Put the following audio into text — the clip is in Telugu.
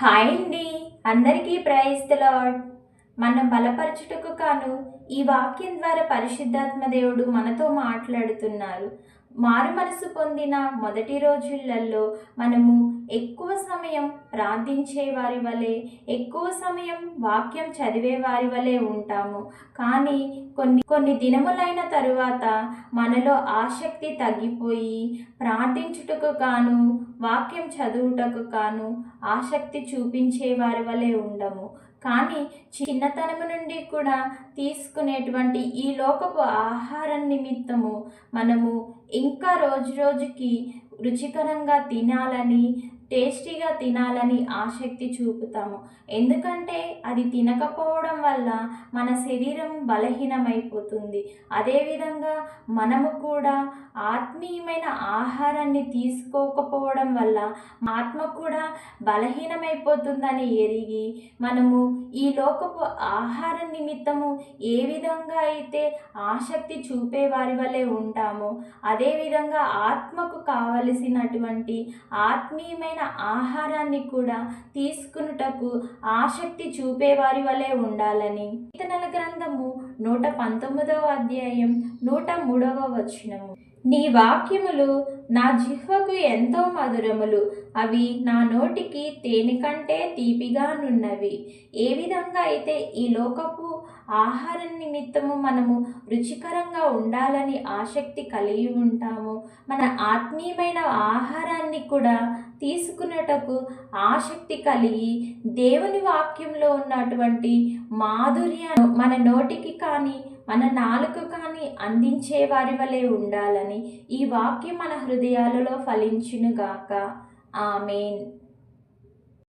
హాయ్ అండి. అందరికీ ప్రైజ్ మనం బలపరచుటకు కాను ఈ వాక్యం ద్వారా పరిశుద్ధాత్మ దేవుడు మనతో మాట్లాడుతున్నారు. మారు మనసు పొందిన మొదటి రోజులలో మనము ఎక్కువ సమయం ప్రార్థించే వారి వలె ఎక్కువ సమయం వాక్యం చదివే వారి వలె ఉంటాము. కానీ కొన్ని కొన్ని దినములైన తరువాత మనలో ఆసక్తి తగ్గిపోయి ప్రార్థించుటకు కాను వాక్యం చదువుటకు కాను ఆసక్తి చూపించే వారి వలె ఉండము. కానీ చిన్నతనము నుండి కూడా తీసుకునేటువంటి ఈ లోకపు ఆహారం నిమిత్తము మనము ఇంకా రోజు రోజుకి రుచికరంగా తినాలని టేస్టీగా తినాలని ఆసక్తి చూపుతాము. ఎందుకంటే అది తినకపోవడం వల్ల మన శరీరం బలహీనమైపోతుంది. అదేవిధంగా మనము కూడా ఆత్మీయమైన ఆహారాన్ని తీసుకోకపోవడం వల్ల ఆత్మ కూడా బలహీనమైపోతుందని ఎరిగి మనము ఈ లోకపు ఆహారం నిమిత్తము ఏ విధంగా అయితే ఆసక్తి చూపే వారి వలె ఉంటామో అదేవిధంగా ఆత్మకు కావలసినటువంటి ఆత్మీయమైన ఆహారాన్ని కూడా తీసుకున్నటకు ఆసక్తి చూపేవారి వలె ఉండాలని కీర్తనల గ్రంథము నూట పంతొమ్మిదవ అధ్యాయం నూట మూడవ వచనము. నీ వాక్యములు నా జిహ్వకు ఎంతో మధురములు. అవి నా నోటికి తేనె కంటే తీపిగానున్నవి ఏ విధంగా అయితే ఈ లోకపు ఆహారం నిమిత్తము మనము రుచికరంగా ఉండాలని ఆసక్తి కలిగి ఉంటాము. మన ఆత్మీయమైన ఆహారాన్ని కూడా తీసుకున్నటకు ఆసక్తి కలిగి దేవుని వాక్యంలో ఉన్నటువంటి మాధుర్యాన్ని మన నోటికి కానీ మన నాలుగు కానీ అందించే వారి వలె ఉండాలని ఈ వాక్యం మన హృదయాలలో ఫలించునుగాక ఆమెన్.